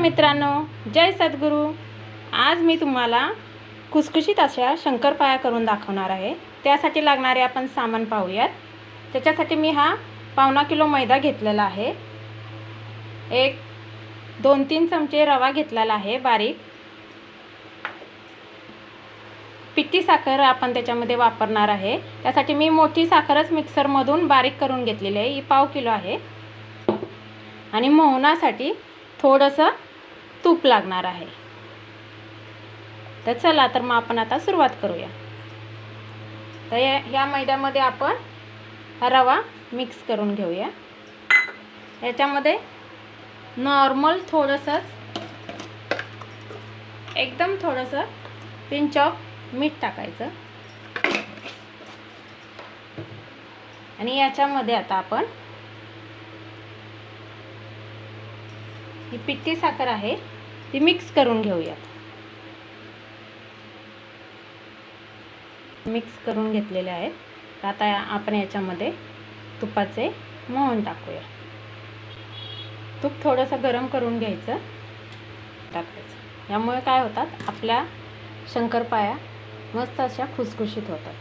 मित्रांनो जय सद्गुरू. आज मी तुम्हाला खुसखुशीत अशा शंकरपाया करून दाखवणार आहे. त्यासाठी लागणारे आपण सामान पाहूयात. त्याच्यासाठी मी हा पावणा किलो मैदा घेतलेला आहे. एक दोन तीन चमचे रवा घेतलेला आहे बारीक. पिठी साखर आपण त्याच्यामध्ये वापरणार आहे. त्यासाठी मी मोठी साखरच मिक्सरमधून बारीक करून घेतलेली आहे. ही पाव किलो आहे. आणि मोहनासाठी थोडंसं तूप लागणार आहे. तर चला तर मग आपण आता सुरुवात करूया. तर या ह्या मैद्यामध्ये आपण रवा मिक्स करून घेऊया. याच्यामध्ये नॉर्मल थोडंसंच एकदम थोडंसं पिंच ऑफ मीठ टाकायचं. आणि याच्यामध्ये आता आपण पिठी साखर आहे ती मिक्स करून घेऊयात. मिक्स करून घेतलेले आहेत. आता आपण याच्यामध्ये तुपाचे मोहन टाकूया. तूप थोडंसं गरम करून घ्यायचं टाकायचं. यामुळे काय होतात आपल्या शंकरपाया मस्त अशा खुसखुशीत होतात.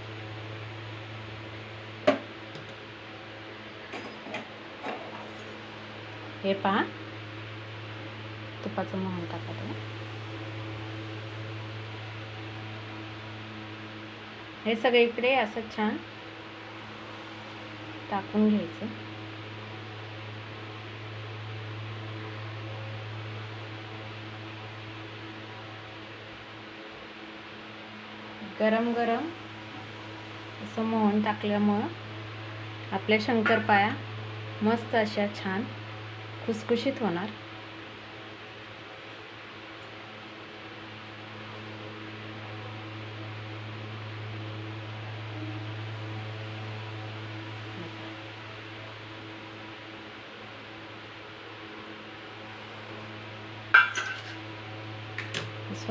हे पहा बाजू मोहन टाका हे हे इकडे असं छान टाकून घ्यायचं. गरम गरम असं मोहन टाकल्यामुळं आपल्या शंकरपाया मस्त अशा छान खुसखुशीत होणार.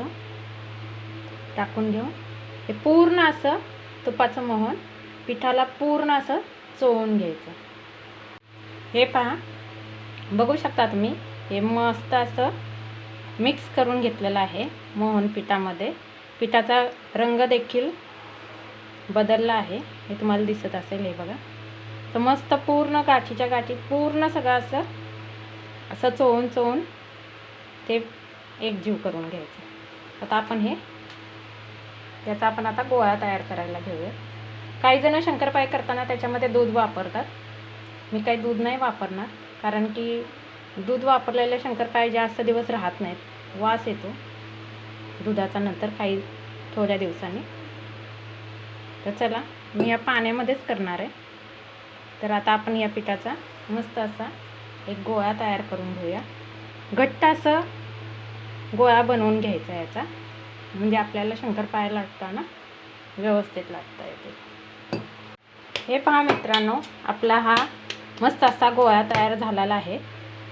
असं टाकून घेऊ. हे पूर्ण असं तुपाचं मोहन पिठाला पूर्ण असं चोळून घ्यायचं. हे पहा बघू शकता तुम्ही हे मस्त असं मिक्स करून घेतलेलं आहे मोहन पिठामध्ये. पिठाचा रंग देखील बदलला आहे. हे तुम्हाला दिसत असेल हे बघा. तर मस्त पूर्ण गाठीच्या गाठी पूर्ण सगळं असं असं चोळून चोळून ते एकजीव करून घ्यायचं. आता आपण हे त्याचा आपण आता गोळा तयार करायला घेऊया. काही जण शंकरपाई करताना त्याच्यामध्ये दूध वापरतात. मी काही दूध नाही वापरणार कारण की दूध वापरलेले शंकरपाई जास्त दिवस राहत नाहीत. वास येतो दुधाचा नंतर काही थोड्या दिवसांनी. तर चला मी या पाण्यामध्येच करणार आहे. तर आता आपण या पिठाचा मस्त असा एक गोळा तयार करून घेऊया. घट्ट असं गोळा बनवून घ्यायचा याचा. म्हणजे आपल्याला शंकरपाया लाटताना व्यवस्थित लाटता येते. हे पहा मित्रांनो आपला हा मस्त असा गोळा तयार झालेला आहे.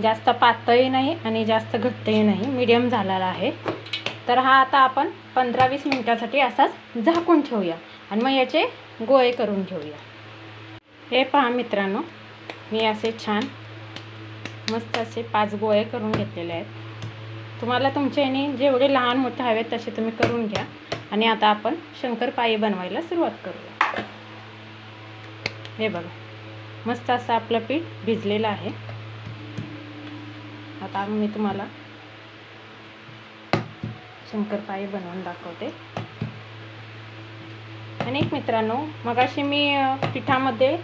जास्त पातळही नाही आणि जास्त घट्टही नाही मीडियम झालेला आहे. तर हा आता आपण पंधरा वीस मिनटासाठी असाच झाकून ठेवूया आणि मग याचे गोळे करून घेऊया. हे पहा मित्रांनो मी असे छान मस्त असे पाच गोळे करून घेतलेले आहेत. तुम्हाला तुमच्या याने जेवढे लहान मोठे हवेत तसे तुम्ही करून घ्या. आणि आता आपण शंकरपाई बनवायला सुरुवात करूया. हे बघा मस्त असं आपलं पीठ भिजलेलं आहे. आता मी तुम्हाला शंकरपाई बनवून दाखवते. आणि एक मित्रांनो मगाशी मी पिठामध्ये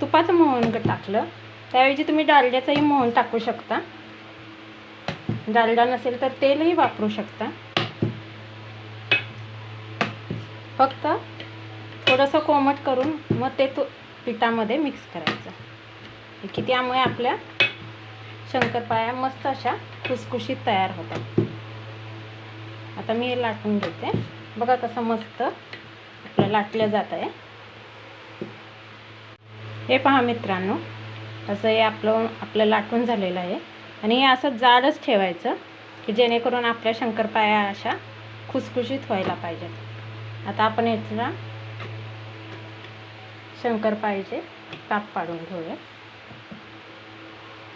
तुपाचं मोहन टाकलं. त्याऐवजी तुम्ही डालड्याचंही मोहन टाकू शकता. डालडा नसेल तर तेलही वापरू शकता. फक्त थोडंसं कोमट करून मग ते तो पिठामध्ये मिक्स करायचं. की त्यामुळे आपल्या शंकरपाया मस्त अशा खुसखुशीत तयार होतात. आता मी हे लाटून घेते. बघा कसं मस्त आपलं लाटलं जात आहे. हे पहा मित्रांनो असं हे आपलं आपलं लाटून झालेलं आहे. आणि हे असं जाडच ठेवायचं की जेणेकरून आपल्या शंकरपाया अशा खुसखुशीत व्हायला पाहिजेत. आता आपण याचा शंकरपाईचे काप पाडून घेऊया.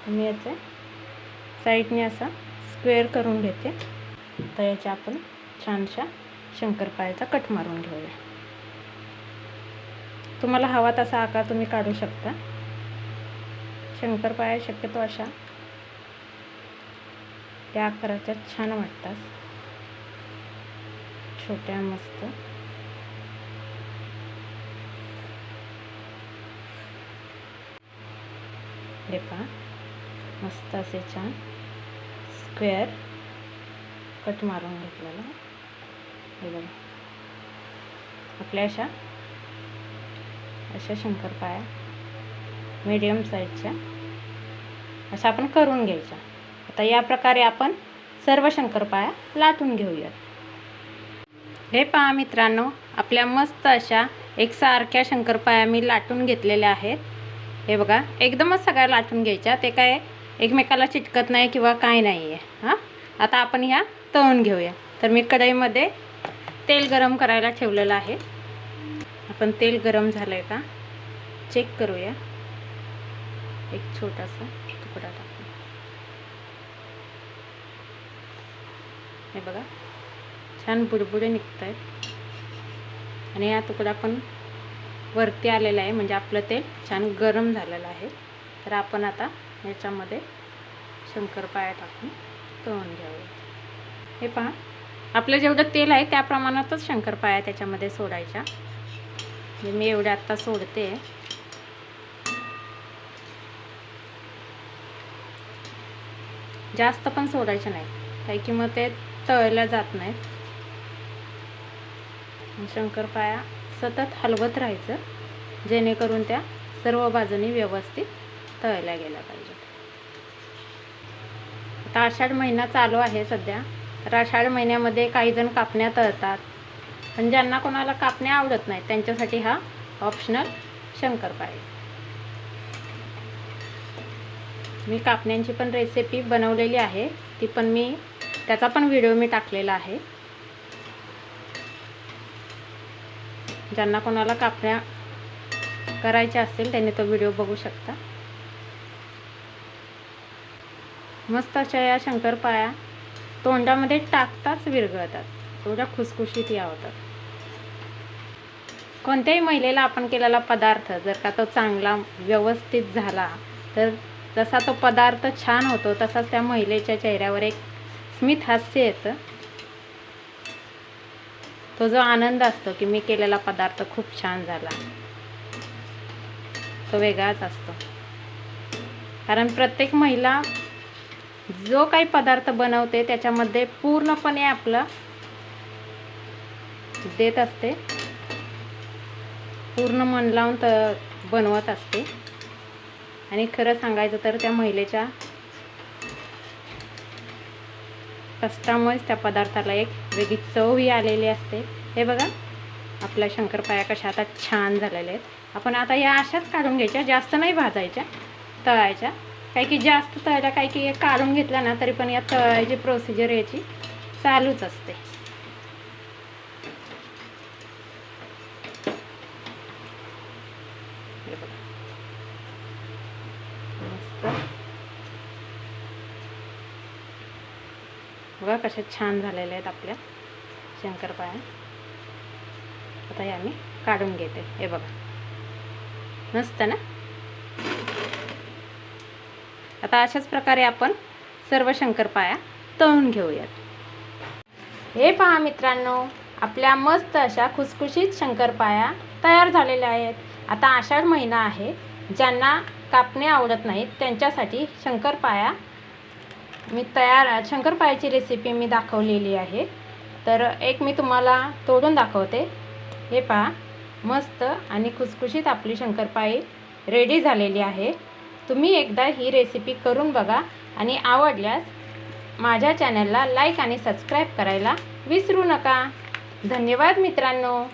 मी याचे साईडने असं स्क्वेअर करून घेते. तर याच्या आपण छानशा शंकरपाळ्याचा कट मारून घेऊया. तुम्हाला हवा तसा आकार तुम्ही काढू शकता. शंकरपाळ्या शक्यतो अशा त्या आकाराच्या छान वाटतात. छोट्या मस्त. हे पहा. मस्त असे छान स्क्वेअर कट मारून घेतलेला. हे बघा. आपल्या अशा अशा शंकरपाया मीडियम साईजच्या अशा आपण करून घ्यायच्या. आता या प्रकारे आपण सर्व शंकरपाळ्या लाटून घेऊयात. हे पहा मित्रांनो आपल्या मस्त अशा एकसारख्या शंकरपाळ्या मी लाटून घेतलेल्या आहेत. हे बघा एकदमच सगळ्या लाटून घ्यायच्या ते काय एकमेकाला चिटकत नाही किंवा काय नाही आहे हां? आता आपण ह्या तळून घेऊया. तर मी कढईमध्ये तेल गरम करायला ठेवलेलं आहे. आपण तेल गरम झालं आहे का? चेक करूया. एक छोटासा तुकडा टाकू हे बघा. छान बुडबुडे निघत आहेत आणि हा तुकडा पण वरती आलेला आहे. म्हणजे आपलं तेल छान गरम झालेलं आहे. तर आपण आता याच्यामध्ये शंकरपाळ्या टाकून तळून घ्यावे. हे पहा. आपलं जेवढं तेल आहे त्या प्रमाणातच शंकरपाळ्या त्याच्यामध्ये सोडायच्या. म्हणजे मी एवढ्या आत्ता सोडते. जास्त पण सोडायचं नाही काही की मग ते तळल्या जात नाहीत. शंकरपाया सतत हलवत राहायचं जेणेकरून त्या सर्व बाजूनी व्यवस्थित तळल्या गेल्या पाहिजेत. आता आषाढ महिना चालू आहे सध्या. तर आषाढ महिन्यामध्ये काही जण कापण्या तळतात. पण ज्यांना कोणाला कापण्या आवडत नाहीत त्यांच्यासाठी हा ऑप्शनल शंकरपाळे मी कापण्यांची पण रेसिपी बनवलेली आहे. ती पण मी त्याचा पण व्हिडिओ मी टाकलेला आहे. ज्यांना कोणाला कापण्या करायच्या असतील त्यांनी तो व्हिडिओ बघू शकता. मस्त अशा या शंकरपाळ्या तोंडामध्ये टाकताच विरघळतात. एवढ्या खुसखुशीत या होतात. कोणत्याही महिलेला आपण केलेला पदार्थ जर का तो चांगला व्यवस्थित झाला तर जसा तो पदार्थ छान होतो तसाच त्या महिलेच्या चेहऱ्यावर एक स्मित हास्य येतं. तो जो आनंद असतो की मी केलेला पदार्थ खूप छान झाला. तो वेगळाच असतो. कारण प्रत्येक महिला जो काही पदार्थ बनवते त्याच्यामध्ये पूर्णपणे आपलं देत असते. पूर्ण मन लावून तर बनवत असते. आणि खरं सांगायचं तर त्या महिलेच्या कष्टामुळेच त्या पदार्थाला एक वेगळी चवही आलेली असते. हे बघा आपल्या शंकरपाया कशा आता छान झालेल्या आहेत. आपण आता या अशाच काढून घ्यायच्या जास्त नाही भाजायच्या तळायच्या. काही की जास्त तळायला काही की काढून घेतल्या ना तरी पण या तळायची प्रोसिजर याची चालूच असते हे बघा. मस्त बघा कशा छान झालेल्या आहेत आपल्या शंकरपाळ्या. आता या मी काढून घेते. हे बघा. मस्त ना? आता अशाच प्रकारे आपण सर्व शंकरपाळ्या तळून घेऊयात. हे पहा मित्रांनो आपल्या मस्त अशा खुसखुशीत शंकरपाळ्या तयार झालेल्या आहेत. आता आषाढ महिना आहे ज्यांना कापणे आवडत नाहीत त्यांच्यासाठी शंकरपाळ्या मी तयार शंकरपाळ्याची रेसिपी मी दाखवलेली आहे. तर एक मी तुम्हाला तोडून दाखवते. हे पहा मस्त आणि खुसखुशीत आपली शंकरपाळी रेडी झालेली आहे. तुम्ही एकदा ही रेसिपी करून बघा आणि आवडल्यास माझ्या चॅनलला लाईक आणि सबस्क्राईब करायला विसरू नका. धन्यवाद मित्रांनो.